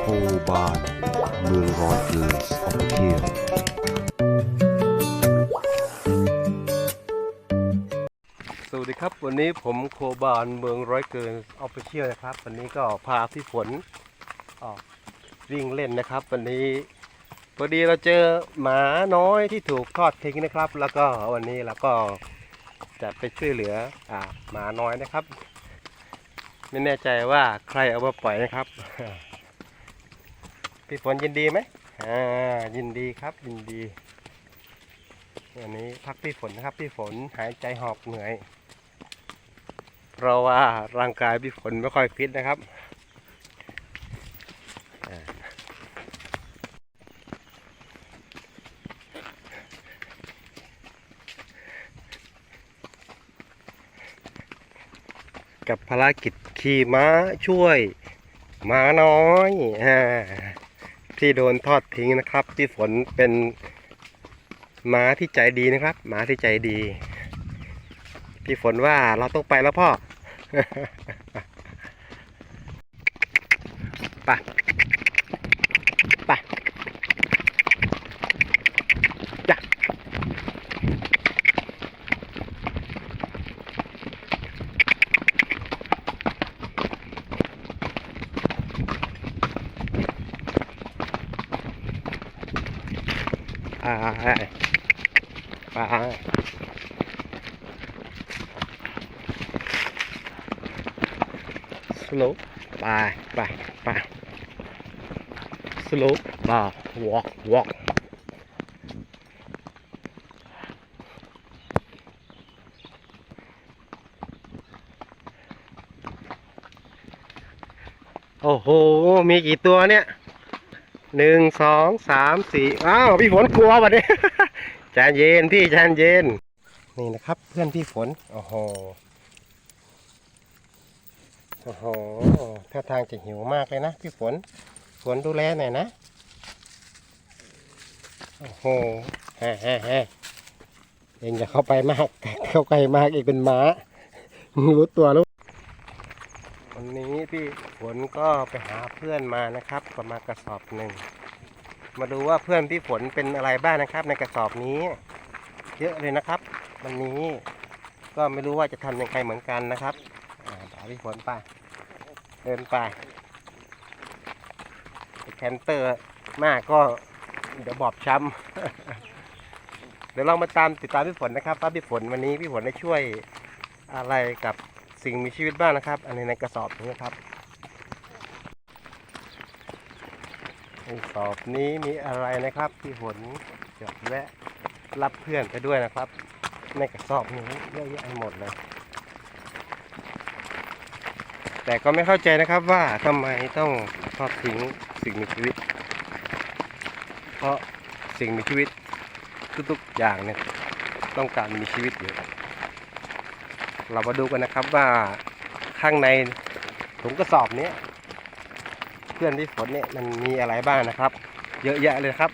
โอบานเมืองรอยเกิร์ออฟเชียสวัสดีครับ วันนี้ผมโคบานเมืองร้อยเกินออฟฟิเชียลนะครับ วันนี้ก็พาพี่ฝนออกวิ่งเล่นนะครับ วันนี้พอดีเราเจอหมาน้อยที่ถูกทอดทิ้งนะครับ แล้วก็วันนี้เราก็จะไปช่วยเหลืออ่าหมาน้อยนะครับ ไม่แน่ใจว่าใครเอามาปล่อยนะครับ พี่ฝนยินดีไหมอ่ายินดีครับยินดีวันนี้พักพี่ฝนนะครับ พี่ฝนหายใจหอบเหนื่อย เพราะว่าร่างกายพี่ฝนไม่ค่อยฟิตนะครับกับภารกิจขี่ม้าช่วยม้าน้อยอา ที่โดนทอดทิ้งนะครับพี่ฝนเป็นหมาที่ใจดีนะครับ หมาที่ใจดี พี่ฝนว่าเราต้องไปแล้วพ่อ ไป อ่าไปไป slow ไปไปไป slow มา walk walk โอ้โห มีกี่ตัวเนี่ย หนึ่งสองสามสี่อ้าวพี่ฝนกลัววะเนี่ยใจเย็นพี่ใจเย็น นี่นะครับ เพื่อนพี่ฝนโอ้โหโอ้โหท่าทางจะหิวมากเลยนะพี่ฝนฝนดูแลหน่อยนะโอ้โหฮ่แฮ่แฮ่เองอย่าเข้าไปมากเข้าใกล้มากอีกเป็นม้ารู้ตัวแล้ว วันนี้พี่ฝนก็ไปหาเพื่อนมานะครับประมาณกระสอบหนึ่ง มาดูว่าเพื่อนพี่ฝนเป็นอะไรบ้างนะครับ ในกระสอบนี้ เยอะเลยนะครับ วันนี้ก็ไม่รู้ว่าจะทำยังไงเหมือนกันนะครับอ่าพี่ฝนไปเดินไปแคนเตอร์มากก็เดี๋ยวบอบช้ำเดี๋ยวลองมาตามติดตามพี่ฝนนะครับว่าพี่ฝนวันนี้พี่ฝนได้ช่วยอะไรกับ สิ่งมีชีวิตบ้างนะครับ อันนี้ในกระสอบนี้ครับกระสอบนี้มีอะไรนะครับพี่ฝนจะแวะรับเพื่อนไปด้วยนะครับ ในกระสอบนี้เยอะแยะหมดเลย แต่ก็ไม่เข้าใจนะครับว่าทำไมต้องทอดทิ้งสิ่งมีชีวิต เพราะสิ่งมีชีวิตทุกๆอย่างเนี่ยต้องการมีชีวิตอยู่ เรามาดูกันนะครับว่าข้างในถุงกระสอบเนี้ยเพื่อนที่ฝนเนี่ยมันมีอะไรบ้างนะครับ เยอะแยะเลยครับ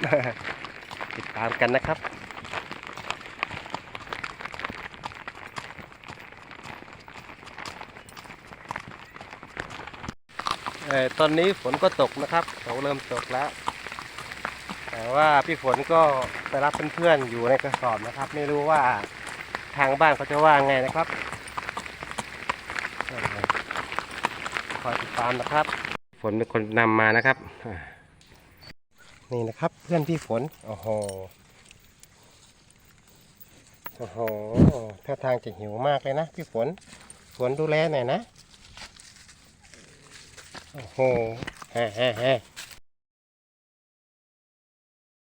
ติดตามกันนะครับเออตอนนี้ฝนก็ตกนะครับเขาเริ่มตกแล้ว แต่ว่าพี่ฝนก็ไปรับเพื่อนๆอยู่ในกระสอบนะครับ ไม่รู้ว่าทางบ้านเขาจะว่าไงนะครับเออ คอยติดตามนะครับ ฝนเป็นคนนำมานะครับ นี่นะครับเพื่อนพี่ฝน โอ้โห โอ้โหท่าทางจะหิวมากเลยนะพี่ฝน ฝนดูแลหน่อยนะ โอ้โหฮ่าฮ่าฮ่